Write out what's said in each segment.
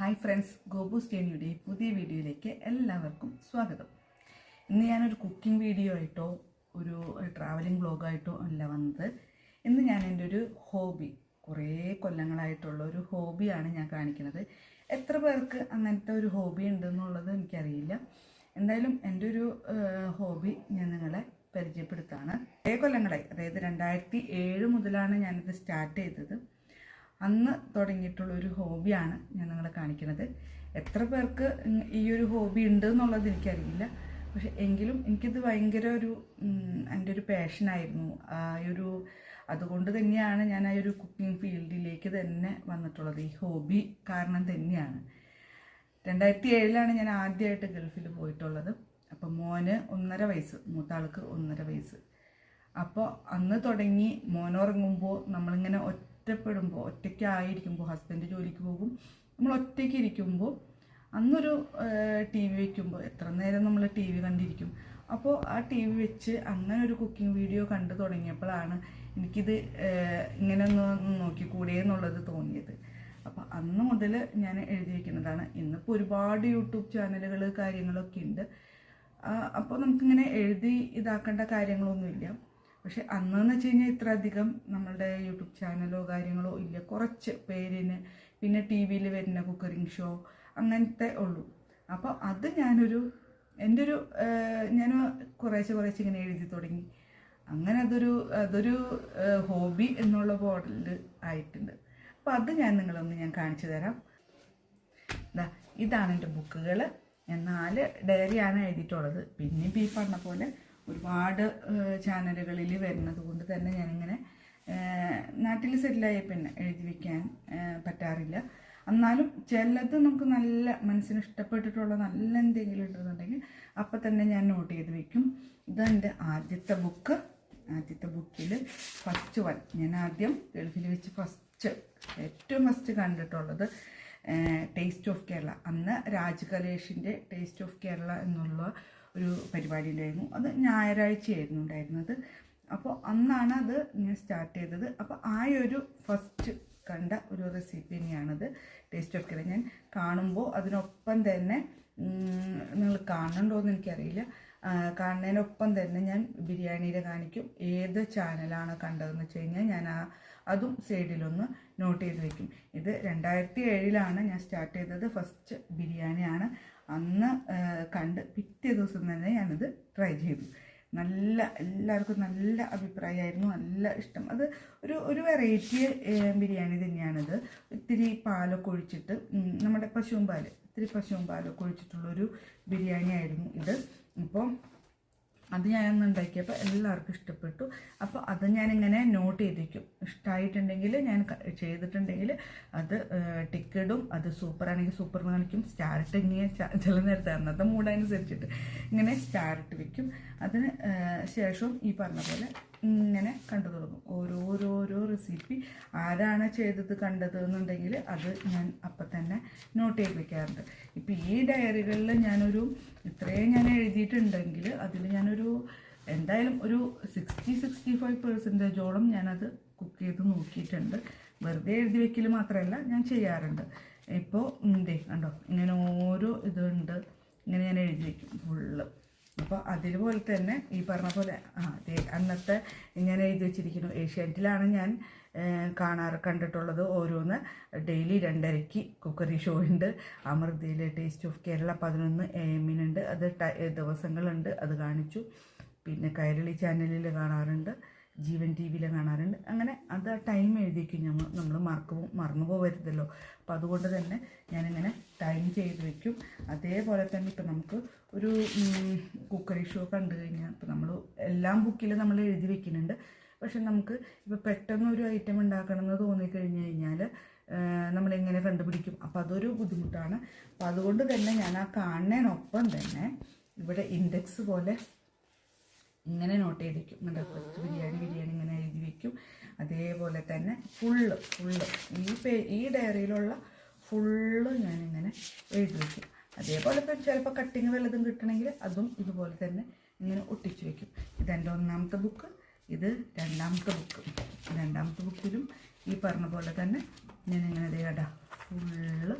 Hi friends Gobu സ്റ്റേനിയുടെ പുതിയ വീഡിയോയിലേക്ക് എല്ലാവർക്കും സ്വാഗതം. ഇന്ന് ഞാനൊരു കുക്കിംഗ് വീഡിയോ ആയിട്ടോ ഒരു ട്രാവലിംഗ് വ്ളോഗായിട്ടോ അല്ല വന്നത്. ഇന്ന് ഞാൻ എന്റെ ഒരു ഹോബി കുറേ കൊല്ലങ്ങളായിട്ടുള്ള ഒരു ഹോബിയാണ് ഞാൻ കാണിക്കുന്നത്. എത്ര പേർക്ക് അങ്ങനത്തെ ഒരു ഹോബി ഉണ്ടെന്നുള്ളത് എനിക്കറിയില്ല. എന്തായാലും എന്റെ ഒരു ഹോബി ഞാൻ നിങ്ങളെ പരിചയപ്പെടുത്താണ്. കുറേ കൊല്ലങ്ങളായി അതായത് രണ്ടായിരത്തി ഏഴ് മുതലാണ് ഞാനിത് സ്റ്റാർട്ട് ചെയ്തത്. അന്ന് തുടങ്ങിയിട്ടുള്ള ഒരു ഹോബിയാണ് ഞാൻ നിങ്ങളെ കാണിക്കുന്നത്. എത്ര പേർക്ക് ഈ ഒരു ഹോബി ഉണ്ട് എന്നുള്ളത് എനിക്കറിയില്ല. പക്ഷെ എങ്കിലും എനിക്കിത് ഭയങ്കര ഒരു എന്റെ ഒരു പാഷനായിരുന്നു ആ ഒരു അതുകൊണ്ട് തന്നെയാണ് ഞാൻ ആ ഒരു കുക്കിംഗ് ഫീൽഡിലേക്ക് തന്നെ വന്നിട്ടുള്ളത്. ഈ ഹോബി കാരണം തന്നെയാണ്. രണ്ടായിരത്തി ഏഴിലാണ് ഞാൻ ആദ്യമായിട്ട് ഗൾഫിൽ പോയിട്ടുള്ളത്. അപ്പോൾ മോന് ഒന്നര വയസ്സ് മൂത്താൾക്ക് ഒന്നര വയസ്സ്. അപ്പോൾ അന്ന് തുടങ്ങി മോനുറങ്ങുമ്പോൾ നമ്മളിങ്ങനെ ഒറ്റപ്പെടുമ്പോൾ ഒറ്റയ്ക്കായിരിക്കുമ്പോൾ ഹസ്ബൻഡ് ജോലിക്ക് പോകും. നമ്മൾ ഒറ്റയ്ക്ക് ഇരിക്കുമ്പോൾ അന്നൊരു ടി വി വയ്ക്കുമ്പോൾ എത്ര നേരം നമ്മൾ ടി വി കണ്ടിരിക്കും. അപ്പോൾ ആ ടി വി വെച്ച് അങ്ങനെ ഒരു കുക്കിംഗ് വീഡിയോ കണ്ടു തുടങ്ങിയപ്പോഴാണ് എനിക്കിത് ഇങ്ങനെ ഒന്ന് നോക്കിക്കൂടെ എന്നുള്ളത് തോന്നിയത്. അപ്പോൾ അന്ന് മുതൽ ഞാൻ എഴുതി വയ്ക്കുന്നതാണ് ഇന്നിപ്പോൾ ഒരുപാട് യൂട്യൂബ് ചാനലുകൾ കാര്യങ്ങളൊക്കെ ഉണ്ട്. അപ്പോൾ നമുക്കിങ്ങനെ എഴുതി ഇതാക്കേണ്ട കാര്യങ്ങളൊന്നുമില്ല. പക്ഷെ അന്നെന്ന് വെച്ച് കഴിഞ്ഞാൽ ഇത്ര അധികം നമ്മളുടെ യൂട്യൂബ് ചാനലോ കാര്യങ്ങളോ ഇല്ല. കുറച്ച് പേരിന് പിന്നെ ടി വിയിൽ വരുന്ന കുക്കറിങ് ഷോ അങ്ങനത്തെ ഉള്ളൂ. അപ്പോൾ അത് ഞാനൊരു എന്റെ ഒരു ഞാൻ കുറേശ്ശെ കുറേശ്ശെ ഇങ്ങനെ എഴുതി തുടങ്ങി. അങ്ങനെ അതൊരു അതൊരു ഹോബി എന്നുള്ള മോഡലിൽ ആയിട്ടുണ്ട്. അപ്പോൾ അത് ഞാൻ നിങ്ങളൊന്ന് ഞാൻ കാണിച്ചു തരാം. ദാ ഇതാണ് എന്റെ ബുക്കുകൾ ഞാൻ നാല് ഡയറിയാണ് എഴുതിയിട്ടുള്ളത്. പിന്നെ ബീഫ് പറഞ്ഞ പോലെ ഒരുപാട് ചാനലുകളിൽ വരുന്നത് കൊണ്ട് തന്നെ ഞാനിങ്ങനെ നാട്ടിൽ സെറ്റിലായ പിന്നെ എഴുതി വയ്ക്കാൻ പറ്റാറില്ല. എന്നാലും ചിലത് നമുക്ക് നല്ല മനസ്സിന് ഇഷ്ടപ്പെട്ടിട്ടുള്ള നല്ല എന്തെങ്കിലും ഉണ്ടെന്നുണ്ടെങ്കിൽ അപ്പം തന്നെ ഞാൻ നോട്ട് ചെയ്ത് വെക്കും. ഇതെന്റെ ആദ്യത്തെ ബുക്ക്. ആദ്യത്തെ ബുക്കിൽ ഫസ്റ്റ് വൺ ഞാൻ ആദ്യം ഗൾഫിൽ വെച്ച് ഫസ്റ്റ് ഏറ്റവും ഫസ്റ്റ് കണ്ടിട്ടുള്ളത് ടേസ്റ്റ് ഓഫ് കേരള അന്ന് രാജ്കലേഷിന്റെ ടേസ്റ്റ് ഓഫ് കേരള എന്നുള്ള ഒരു പരിപാടി ഉണ്ടായിരുന്നു അത് ഞായറാഴ്ചയായിരുന്നു ഉണ്ടായിരുന്നത്. അപ്പോൾ അന്നാണ് അത് ഞാൻ സ്റ്റാർട്ട് ചെയ്തത്. അപ്പോൾ ആ ഒരു ഫസ്റ്റ് കണ്ട ഒരു റെസിപ്പി തന്നെയാണത്. ടേസ്റ്റ് ഓഫ് കേരള ഞാൻ. കാണുമ്പോൾ അതിനൊപ്പം തന്നെ നിങ്ങൾ കാണുന്നുണ്ടോ എന്ന് എനിക്കറിയില്ല. കാണുന്നതിനൊപ്പം തന്നെ ഞാൻ ബിരിയാണിയുടെ കാണിക്കും ഏത് ചാനലാണ് കണ്ടതെന്ന് വെച്ച് കഴിഞ്ഞാൽ ഞാൻ ആ അതും സൈഡിലൊന്ന് നോട്ട് ചെയ്ത് വെക്കും. ഇത് രണ്ടായിരത്തി ഏഴിലാണ് ഞാൻ സ്റ്റാർട്ട് ചെയ്തത്. ഫസ്റ്റ് ബിരിയാണിയാണ്. അന്ന് കണ്ട് പിറ്റേ ദിവസം തന്നെ ഞാനത് ട്രൈ ചെയ്തു. നല്ല എല്ലാവർക്കും നല്ല അഭിപ്രായമായിരുന്നു നല്ല ഇഷ്ടം. അത് ഒരു ഒരു വെറൈറ്റി ബിരിയാണി തന്നെയാണിത്. ഇത്തിരി പാലൊക്കെ ഒഴിച്ചിട്ട് നമ്മുടെ പശുവും പാൽ ഇത്തിരി പശുവും പാലൊക്കെ ഒഴിച്ചിട്ടുള്ളൊരു ബിരിയാണി ആയിരുന്നു ഇത്. അപ്പോൾ അത് ഞാനൊന്ന് ഉണ്ടാക്കിയപ്പോൾ എല്ലാവർക്കും ഇഷ്ടപ്പെട്ടു. അപ്പോൾ അത് ഞാനിങ്ങനെ നോട്ട് ചെയ്തിരിക്കും ഇഷ്ടമായിട്ടുണ്ടെങ്കിൽ ഞാൻ ചെയ്തിട്ടുണ്ടെങ്കിൽ അത് ടിക്കറ്റും അത് സൂപ്പറാണെങ്കിൽ സൂപ്പർ കാണിക്കും. സ്റ്റാർട്ട് ഇങ്ങനെ ചില നേരത്തെ അന്നത്തെ മൂഡ് അനുസരിച്ചിട്ട് ഇങ്ങനെ സ്റ്റാർട്ട് വയ്ക്കും അതിന് ശേഷം ഈ പറഞ്ഞ പോലെ ഇങ്ങനെ കണ്ടു തുടങ്ങും. ഓരോരോരോ റെസിപ്പി ആരാണ് ചെയ്തത് കണ്ടത് എന്നുണ്ടെങ്കിൽ അത് ഞാൻ അപ്പം തന്നെ നോട്ട് ചെയ്ത് ഇപ്പം ഈ ഡയറികളിൽ ഞാനൊരു ഇത്രയും ഞാൻ എഴുതിയിട്ടുണ്ടെങ്കിൽ അതിൽ ഞാനൊരു എന്തായാലും ഒരു സിക്സ്റ്റി സിക്സ്റ്റി ഫൈവ് പെർസെന്റേജോളം ഞാനത് കുക്ക് ചെയ്ത് നോക്കിയിട്ടുണ്ട്. വെറുതെ എഴുതി വെക്കൽ മാത്രമല്ല ഞാൻ ചെയ്യാറുണ്ട്. ഇപ്പോൾ ദേ കണ്ടോ ഇങ്ങനെ ഓരോ ഇതുണ്ട്. ഇങ്ങനെ ഞാൻ എഴുതി വയ്ക്കും ഫുള്ള് അപ്പോൾ അതിലുപോലെ തന്നെ ഈ പറഞ്ഞ പോലെ ആ അന്നത്തെ ഇങ്ങനെ എഴുതി വെച്ചിരിക്കുന്നു. ഏഷ്യാനെറ്റിലാണ് ഞാൻ കാണാറ് കണ്ടിട്ടുള്ളത് ഓരോന്ന്. ഡെയിലി രണ്ടരയ്ക്ക് കുക്കറി ഷോ ഉണ്ട്. അമൃതയിലെ ടേസ്റ്റ് ഓഫ് കേരള പതിനൊന്ന് എ എമ്മിനുണ്ട് അത് ദിവസങ്ങളുണ്ട്. അത് കാണിച്ചു. പിന്നെ കൈരളി ചാനലിൽ കാണാറുണ്ട്. ജീവൻ ടി വിയിൽ കാണാറുണ്ട്. അങ്ങനെ അത് ആ ടൈം എഴുതിക്കും നമ്മൾ നമ്മൾ മറക്ക മറന്നു പോകരുതല്ലോ അപ്പോൾ അതുകൊണ്ട് തന്നെ ഞാനിങ്ങനെ ടൈം ചെയ്ത് വെക്കും. അതേപോലെ തന്നെ ഇപ്പം നമുക്ക് ഒരു കുക്കറി ഷോ കണ്ടു കഴിഞ്ഞാൽ ഇപ്പം നമ്മൾ എല്ലാം ബുക്കിൽ നമ്മൾ എഴുതി വെക്കുന്നുണ്ട്. പക്ഷെ നമുക്ക് ഇപ്പോൾ പെട്ടെന്ന് ഒരു ഐറ്റം ഉണ്ടാക്കണം എന്ന് തോന്നിക്കഴിഞ്ഞ് കഴിഞ്ഞാൽ നമ്മളെങ്ങനെ കണ്ടുപിടിക്കും? അപ്പോൾ അതൊരു ബുദ്ധിമുട്ടാണ്. അപ്പോൾ അതുകൊണ്ട് തന്നെ ഞാൻ ആ കാണുന്നതിനൊപ്പം തന്നെ ഇവിടെ ഇൻഡെക്സ് പോലെ ഇങ്ങനെ നോട്ട് ചെയ്ത് വെക്കും നമ്മുടെ ഫസ്റ്റ് ബിരിയാണി ബിരിയാണി ഇങ്ങനെ എഴുതി വയ്ക്കും അതേപോലെ തന്നെ ഫുള്ള് ഫുള്ള് ഈ പേ ഈ ഡയറിയിലുള്ള ഫുള്ള് ഞാനിങ്ങനെ എഴുതി വെക്കും. അതേപോലെ ഇപ്പം ചിലപ്പോൾ കട്ടിങ് വല്ലതും കിട്ടണമെങ്കിൽ അതും ഇതുപോലെ തന്നെ ഇങ്ങനെ ഒട്ടിച്ചു വയ്ക്കും ഇതെന്റെ ഒന്നാമത്തെ ബുക്ക് ഇത് രണ്ടാമത്തെ ബുക്ക് രണ്ടാമത്തെ ബുക്കിലും ഈ പറഞ്ഞ പോലെ തന്നെ ഞാൻ ഇങ്ങനെ കടാ ഫുള്ള്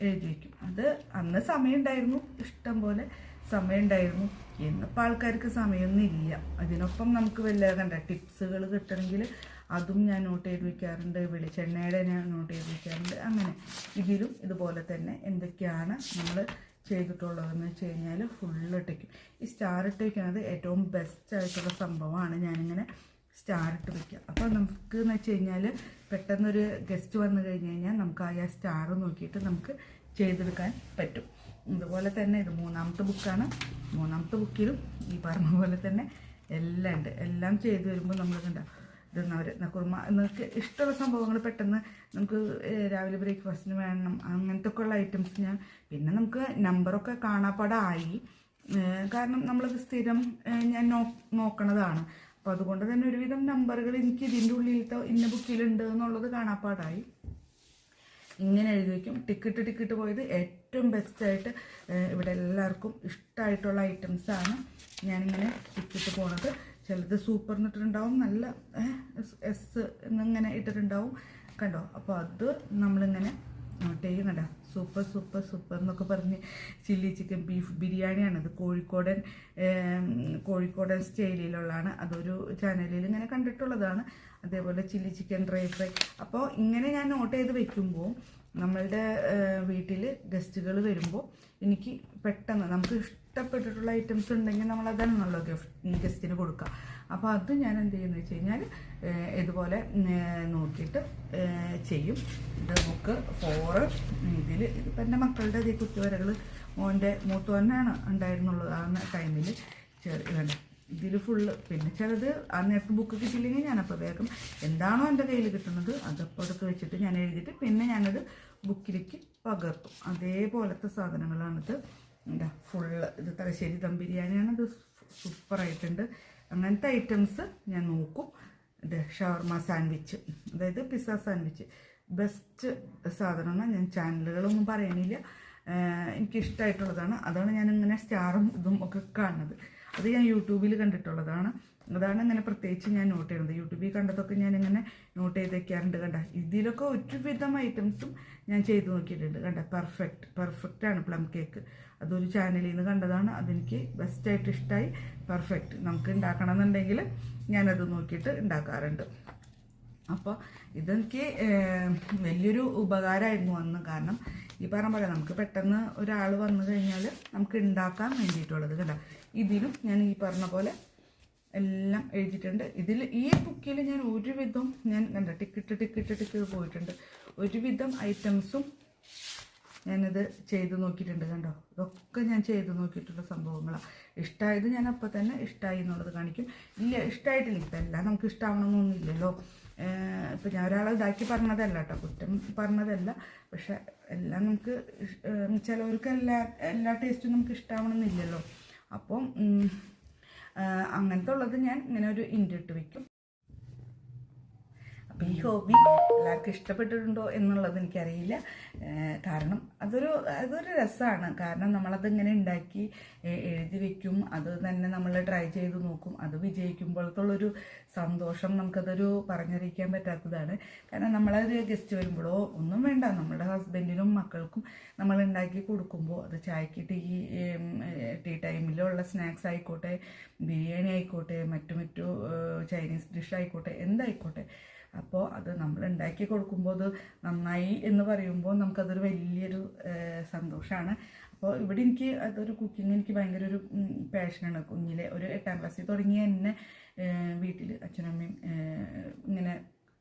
എഴുതി വയ്ക്കും അത് അന്ന് സമയമുണ്ടായിരുന്നു ഇഷ്ടം പോലെ സമയമുണ്ടായിരുന്നു. ഇന്നിപ്പോൾ ആൾക്കാർക്ക് സമയമൊന്നും ഇല്ല അതിനൊപ്പം നമുക്ക് വല്ല കണ്ട ടിപ്സുകൾ കിട്ടണമെങ്കിൽ അതും ഞാൻ നോട്ട് ചെയ്ത് വയ്ക്കാറുണ്ട് വെളിച്ചെണ്ണയുടെ ഞാൻ നോട്ട് ചെയ്ത് വയ്ക്കാറുണ്ട് അങ്ങനെ ഇതിലും ഇതുപോലെ തന്നെ എന്തൊക്കെയാണ് നമ്മൾ ചെയ്തിട്ടുള്ളതെന്ന് വെച്ച് കഴിഞ്ഞാൽ ഫുള്ള് ഇട്ടേക്കും. ഈ സ്റ്റാർ ഇട്ട് വയ്ക്കുന്നത് ഏറ്റവും ബെസ്റ്റ് ആയിട്ടുള്ള സംഭവമാണ് ഞാനിങ്ങനെ സ്റ്റാർ ഇട്ട് വയ്ക്കുക അപ്പോൾ നമുക്ക് എന്ന് വെച്ച് കഴിഞ്ഞാൽ പെട്ടെന്നൊരു ഗസ്റ്റ് വന്നു കഴിഞ്ഞ് കഴിഞ്ഞാൽ നമുക്ക് ആ സ്റ്റാർ നോക്കിയിട്ട് നമുക്ക് ചെയ്തെടുക്കാൻ പറ്റും. ഇതുപോലെ തന്നെ ഇത് മൂന്നാമത്തെ ബുക്കാണ് മൂന്നാമത്തെ ബുക്കിലും ഈ പറഞ്ഞ പോലെ തന്നെ എല്ലാം ഉണ്ട്. എല്ലാം ചെയ്ത് വരുമ്പോൾ നമ്മൾ കണ്ട ഇതെന്നവർ കുറുമ നിങ്ങൾക്ക് ഇഷ്ടമുള്ള സംഭവങ്ങൾ പെട്ടെന്ന് നമുക്ക് രാവിലെ ബ്രേക്ക്ഫാസ്റ്റിന് വേണം. അങ്ങനത്തെ ഒക്കെ ഉള്ള ഐറ്റംസ് ഞാൻ പിന്നെ നമുക്ക് നമ്പറൊക്കെ കാണാപ്പാടായി. കാരണം നമ്മളത് സ്ഥിരം ഞാൻ നോക്കണതാണ്. അപ്പോൾ അതുകൊണ്ട് തന്നെ ഒരുവിധം നമ്പറുകൾ എനിക്ക് ഇതിന്റെ ഉള്ളിലത്തെ ഇന്ന ബുക്കിലുണ്ട് എന്നുള്ളത് കാണാപ്പാടായി. ഇങ്ങനെ എഴുതി വയ്ക്കും ടിക്കറ്റ് ടിക്കറ്റ് പോയത് ഏറ്റവും ബെസ്റ്റായിട്ട് ഇവിടെ എല്ലാവർക്കും ഇഷ്ടമായിട്ടുള്ള ഐറ്റംസാണ് ഞാനിങ്ങനെ ടിക്കറ്റ് പോണത്. ചിലത് സൂപ്പർ എന്നിട്ടുണ്ടാവും നല്ല എസ് എന്നിങ്ങനെ ഇട്ടിട്ടുണ്ടാവും. കണ്ടോ? അപ്പോൾ അത് നമ്മളിങ്ങനെ നോട്ട് ചെയ്യുന്നുണ്ട. സൂപ്പർ സൂപ്പർ സൂപ്പർ എന്നൊക്കെ പറഞ്ഞ് ചില്ലി ചിക്കൻ ബീഫ് ബിരിയാണിയാണ്. അത് കോഴിക്കോടൻ കോഴിക്കോടൻ സ്റ്റൈലിലുള്ളതാണ്. അതൊരു ചാനലിൽ ഇങ്ങനെ കണ്ടിട്ടുള്ളതാണ്. അതേപോലെ ചില്ലി ചിക്കൻ ഡ്രൈ ഫ്രൈ അപ്പോൾ ഇങ്ങനെ ഞാൻ നോട്ട് ചെയ്ത് വെക്കുമ്പോൾ നമ്മളുടെ വീട്ടിൽ ഗസ്റ്റുകൾ വരുമ്പോൾ എനിക്ക് പെട്ടെന്ന് നമുക്ക് ഇഷ്ടപ്പെട്ടിട്ടുള്ള ഐറ്റംസ് ഉണ്ടെങ്കിൽ നമ്മൾ അതാണല്ലോ ഗിഫ്റ്റ് ഗസ്റ്റിന് കൊടുക്കുക അപ്പോൾ അത് ഞാൻ എന്ത് ചെയ്യുന്നത് വെച്ച് കഴിഞ്ഞാൽ ഇതുപോലെ നോക്കിയിട്ട് ചെയ്യും. ഇത് നമുക്ക് ഫോറ് ഇതിൽ ഇതിപ്പോൾ എന്റെ മക്കളുടെ ഈ കുത്തിവരകൾ മോന്റെ മൂത്തോനാണ് ഉണ്ടായിരുന്നുള്ളത് ആ ടൈമിൽ ചെറിയ ഇതിൽ ഫുള്ള് പിന്നെ ചിലത് ആ നേരത്തെ ബുക്ക് കിട്ടിയില്ലെങ്കിൽ ഞാനപ്പോൾ വേഗം എന്താണോ എന്റെ കയ്യിൽ കിട്ടുന്നത് അതപ്പോൾ അതൊക്കെ വെച്ചിട്ട് ഞാൻ എഴുതിയിട്ട് പിന്നെ ഞാനത് ബുക്കിലേക്ക് പകർത്തും. അതേപോലത്തെ സാധനങ്ങളാണിത്. എന്താ ഫുള്ള് ഇത് തലശ്ശേരി ദം ബിരിയാണിയാണ്. ഇത് സൂപ്പറായിട്ടുണ്ട് അങ്ങനത്തെ ഐറ്റംസ് ഞാൻ നോക്കും. ഇത് ഷവർമ സാൻഡ്വിച്ച് അതായത് പിസ്സ സാൻഡ്വിച്ച് ബെസ്റ്റ് സാധനമാണ്. ഞാൻ ചാനലുകളൊന്നും പറയണില്ല. എനിക്കിഷ്ടമായിട്ടുള്ളതാണ് അതാണ് ഞാനിങ്ങനെ സ്റ്റാറും ഇതും ഒക്കെ കാണുന്നത്. അത് ഞാൻ യൂട്യൂബിൽ കണ്ടിട്ടുള്ളതാണ്. അതാണ് ഇങ്ങനെ പ്രത്യേകിച്ച് ഞാൻ നോട്ട് ചെയ്യുന്നത് യൂട്യൂബിൽ കണ്ടതൊക്കെ ഞാൻ ഇങ്ങനെ നോട്ട് ചെയ്ത് വെക്കാറുണ്ട് കണ്ട. ഇതിലൊക്കെ ഒരുവിധം ഐറ്റംസും ഞാൻ ചെയ്ത് നോക്കിയിട്ടുണ്ട് കണ്ട. പെർഫെക്റ്റ് പെർഫെക്റ്റ് ആണ് പ്ലം കേക്ക് അതൊരു ചാനലിൽ നിന്ന് കണ്ടതാണ്. അതെനിക്ക് ബെസ്റ്റായിട്ട് ഇഷ്ടമായി പെർഫെക്റ്റ് നമുക്ക് ഉണ്ടാക്കണം എന്നുണ്ടെങ്കിൽ ഞാനത് നോക്കിയിട്ട് ഉണ്ടാക്കാറുണ്ട്. അപ്പോൾ ഇതെനിക്ക് വലിയൊരു ഉപകാരമായിരുന്നു അന്ന്. കാരണം ഈ പറഞ്ഞ പോലെ നമുക്ക് പെട്ടെന്ന് ഒരാൾ വന്നു കഴിഞ്ഞാൽ നമുക്ക് ഉണ്ടാക്കാൻ വേണ്ടിയിട്ടുള്ളത് കേട്ടോ ഇതിലും ഞാൻ ഈ പറഞ്ഞ പോലെ എല്ലാം എഴുതിയിട്ടുണ്ട്. ഇതിൽ ഈ ബുക്കിൽ ഞാൻ ഒരുവിധം ഞാൻ കണ്ട? ടിക്കറ്റ് ടിക്കറ്റ് ടിക്കറ്റ് പോയിട്ടുണ്ട്. ഒരുവിധം ഐറ്റംസും ഞാനിത് ചെയ്ത് നോക്കിയിട്ടുണ്ട് കണ്ടോ? ഇതൊക്കെ ഞാൻ ചെയ്ത് നോക്കിയിട്ടുള്ള സംഭവങ്ങളാണ് ഇഷ്ടമായത് ഞാൻ അപ്പം തന്നെ ഇഷ്ടമായി എന്നുള്ളത് കാണിക്കും. ഇല്ല ഇഷ്ടമായിട്ടില്ല ഇപ്പം എല്ലാം നമുക്ക് ഇഷ്ടമാവണമെന്നൊന്നുമില്ലല്ലോ ഇപ്പം ഞാൻ ഒരാളെ ഇതാക്കി പറഞ്ഞതല്ല കേട്ടോ കുറ്റം പറഞ്ഞതല്ല. പക്ഷെ എല്ലാം നമുക്ക് ചിലവർക്ക് എല്ലാ എല്ലാ ടേസ്റ്റും നമുക്ക് ഇഷ്ടമാവണമെന്നില്ലല്ലോ അപ്പം അങ്ങനത്തെ ഉള്ളത് ഞാൻ ഇങ്ങനെ ഒരു ഇൻഡിട്ട് വയ്ക്കും അപ്പോൾ ഈ ഹോബി എല്ലാവർക്കും ഇഷ്ടപ്പെട്ടിട്ടുണ്ടോ എന്നുള്ളത് എനിക്കറിയില്ല. കാരണം അതൊരു അതൊരു രസമാണ് കാരണം നമ്മളത് ഇങ്ങനെ ഉണ്ടാക്കി എഴുതി വെക്കും. അത് തന്നെ നമ്മൾ ട്രൈ ചെയ്ത് നോക്കും. അത് വിജയിക്കുമ്പോഴത്തുള്ളൊരു സന്തോഷം നമുക്കതൊരു പറഞ്ഞറിയിക്കാൻ പറ്റാത്തതാണ്. കാരണം നമ്മളൊരു ഗസ്റ്റ് വരുമ്പോഴോ ഒന്നും വേണ്ട. നമ്മുടെ ഹസ്ബൻഡിനും മക്കൾക്കും നമ്മൾ ഉണ്ടാക്കി കൊടുക്കുമ്പോൾ അത് ചായക്ക് ടീ ടീ ടൈമിലുള്ള സ്നാക്സ് ആയിക്കോട്ടെ ബിരിയാണി ആയിക്കോട്ടെ മറ്റു മറ്റു ചൈനീസ് ഡിഷ് ആയിക്കോട്ടെ എന്തായിക്കോട്ടെ. അപ്പോൾ അത് നമ്മൾ ഉണ്ടാക്കി കൊടുക്കുമ്പോൾ അത് നന്നായി എന്ന് പറയുമ്പോൾ നമുക്കതൊരു വലിയൊരു സന്തോഷമാണ് അപ്പോൾ ഇവിടെ എനിക്ക് അതൊരു കുക്കിംഗ് എനിക്ക് ഭയങ്കര ഒരു പാഷനാണ് കുഞ്ഞിലെ ഒരു എട്ടാം ക്ലാസ്സിൽ തുടങ്ങിയ എന്നെ വീട്ടിൽ അച്ഛനും അമ്മയും ഇങ്ങനെ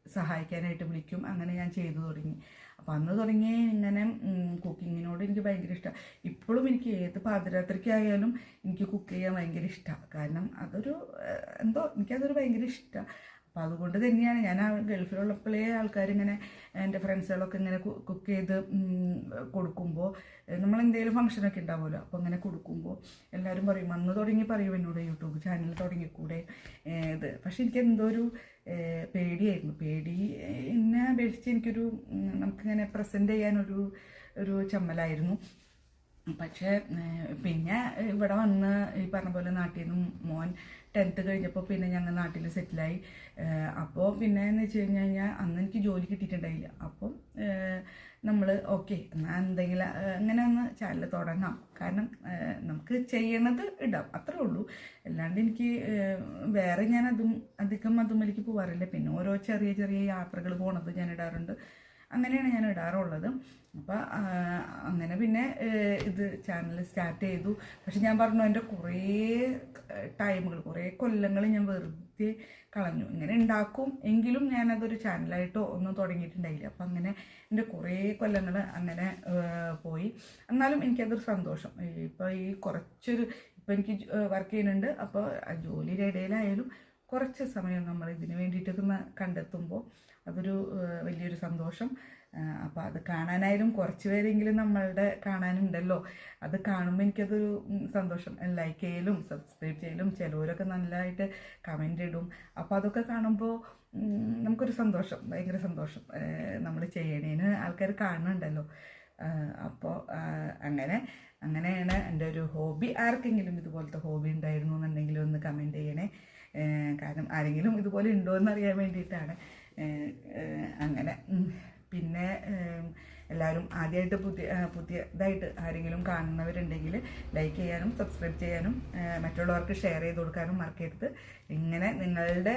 സഹായിക്കാനായിട്ട് വിളിക്കും. അങ്ങനെ ഞാൻ ചെയ്തു തുടങ്ങി. അപ്പോൾ അന്ന് തുടങ്ങി ഇങ്ങനെ കുക്കിങ്ങിനോട് എനിക്ക് ഭയങ്കര ഇഷ്ടമാണ് ഇപ്പോഴും എനിക്ക് ഏത് പാതിരാത്രിക്കായാലും എനിക്ക് കുക്ക് ചെയ്യാൻ ഭയങ്കര ഇഷ്ടമാണ് കാരണം അതൊരു എന്തോ എനിക്കതൊരു ഭയങ്കര ഇഷ്ടമാണ് അപ്പോൾ അതുകൊണ്ട് തന്നെയാണ് ഞാൻ ആ ഗൾഫിലുള്ളപ്പോഴേ ആൾക്കാരിങ്ങനെ എന്റെ ഫ്രണ്ട്സുകളൊക്കെ ഇങ്ങനെ കുക്ക് ചെയ്ത് കൊടുക്കുമ്പോൾ നമ്മൾ എന്തെങ്കിലും ഫംഗ്ഷനൊക്കെ ഉണ്ടാവുമല്ലോ അപ്പോൾ അങ്ങനെ കൊടുക്കുമ്പോൾ എല്ലാവരും പറയും അന്ന് തുടങ്ങി പറയും എന്നോട് യൂട്യൂബ് ചാനൽ തുടങ്ങിക്കൂടെ ഇത്. പക്ഷെ എനിക്ക് എന്തോ ഒരു പേടിയായിരുന്നു. പേടി എന്നെ അപേക്ഷിച്ച് എനിക്കൊരു നമുക്കിങ്ങനെ പ്രസന്റ് ചെയ്യാനൊരു ഒരു ചമ്മലായിരുന്നു. പക്ഷേ പിന്നെ ഇവിടെ വന്ന് ഈ പറഞ്ഞ പോലെ നാട്ടിൽ നിന്നും മോൻ ടെൻത്ത് കഴിഞ്ഞപ്പോൾ പിന്നെ ഞങ്ങൾ നാട്ടിൽ സെറ്റിലായി അപ്പോൾ പിന്നെ എന്ന് വെച്ച് കഴിഞ്ഞ് കഴിഞ്ഞാൽ അന്ന് എനിക്ക് ജോലി കിട്ടിയിട്ടുണ്ടായില്ല. അപ്പം നമ്മൾ ഓക്കെ എന്നാൽ എന്തെങ്കിലും അങ്ങനെ ഒന്ന് ചാനൽ തുടങ്ങാം. കാരണം നമുക്ക് ചെയ്യണത് ഇടാം. അത്രേ ഉള്ളൂ. അല്ലാണ്ട് എനിക്ക് വേറെ ഞാൻ അതും അധികം അതുമലേക്ക് പോകാറില്ല പിന്നെ ഓരോ ചെറിയ ചെറിയ യാത്രകൾ പോണത് ഞാൻ ഇടാറുണ്ട്. അങ്ങനെയാണ് ഞാൻ ഇടാറുള്ളത്. അപ്പം അങ്ങനെ പിന്നെ ഇത് ചാനൽ സ്റ്റാർട്ട് ചെയ്തു. പക്ഷെ ഞാൻ പറഞ്ഞു എന്റെ കുറേ ടൈമുകൾ കുറേ കൊല്ലങ്ങൾ ഞാൻ വെറുതെ കളഞ്ഞു. ഇങ്ങനെ ഉണ്ടാക്കും എങ്കിലും ഞാനതൊരു ചാനലായിട്ടോ ഒന്നും തുടങ്ങിയിട്ടുണ്ടായില്ല. അപ്പം അങ്ങനെ എന്റെ കുറേ കൊല്ലങ്ങൾ അങ്ങനെ പോയി. എന്നാലും എനിക്കതൊരു സന്തോഷം. ഇപ്പോൾ ഈ കുറച്ചൊരു ഇപ്പം എനിക്ക് വർക്ക് ചെയ്യുന്നുണ്ട്. അപ്പോൾ ജോലിയുടെ ഇടയിലായാലും കുറച്ച് സമയം നമ്മൾ ഇതിന് വേണ്ടിയിട്ടൊക്കെ ഒന്ന് കണ്ടെത്തുമ്പോൾ അതൊരു വലിയൊരു സന്തോഷം. അപ്പോൾ അത് കാണാനായാലും കുറച്ച് പേരെങ്കിലും നമ്മളുടെ കാണാനുണ്ടല്ലോ. അത് കാണുമ്പോൾ എനിക്കതൊരു സന്തോഷം. ലൈക്ക് ചെയ്യലും സബ്സ്ക്രൈബ് ചെയ്യലും ചിലവരൊക്കെ നല്ലതായിട്ട് കമന്റ് ഇടും. അപ്പോൾ അതൊക്കെ കാണുമ്പോൾ നമുക്കൊരു സന്തോഷം ഭയങ്കര സന്തോഷം. നമ്മൾ ചെയ്യണേന് ആൾക്കാർ കാണുന്നുണ്ടല്ലോ. അപ്പോൾ അങ്ങനെ അങ്ങനെയാണ് എന്റെ ഒരു ഹോബി. ആർക്കെങ്കിലും ഇതുപോലത്തെ ഹോബി ഉണ്ടായിരുന്നു എന്നുണ്ടെങ്കിൽ ഒന്ന് കമന്റ് ചെയ്യണേ. കാരണം ആരെങ്കിലും ഇതുപോലെ ഉണ്ടോ എന്ന് അറിയാൻ വേണ്ടിയിട്ടാണ് അങ്ങനെ. പിന്നെ എല്ലാവരും ആദ്യമായിട്ട് പുതിയ പുതിയതായിട്ട് ആരെങ്കിലും കാണുന്നവരുണ്ടെങ്കിൽ ലൈക്ക് ചെയ്യാനും സബ്സ്ക്രൈബ് ചെയ്യാനും മറ്റുള്ളവർക്ക് ഷെയർ ചെയ്ത് കൊടുക്കാനും മറക്കരുത്. ഇങ്ങനെ നിങ്ങളുടെ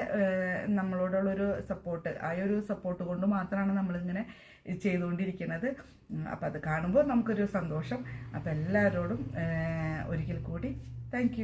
നമ്മളോടുള്ളൊരു സപ്പോർട്ട് ആ ഒരു സപ്പോർട്ട് കൊണ്ട് മാത്രമാണ് നമ്മളിങ്ങനെ ചെയ്തുകൊണ്ടിരിക്കുന്നത്. അപ്പം അത് കാണുമ്പോൾ നമുക്കൊരു സന്തോഷം. അപ്പം എല്ലാവരോടും ഒരിക്കൽ കൂടി താങ്ക്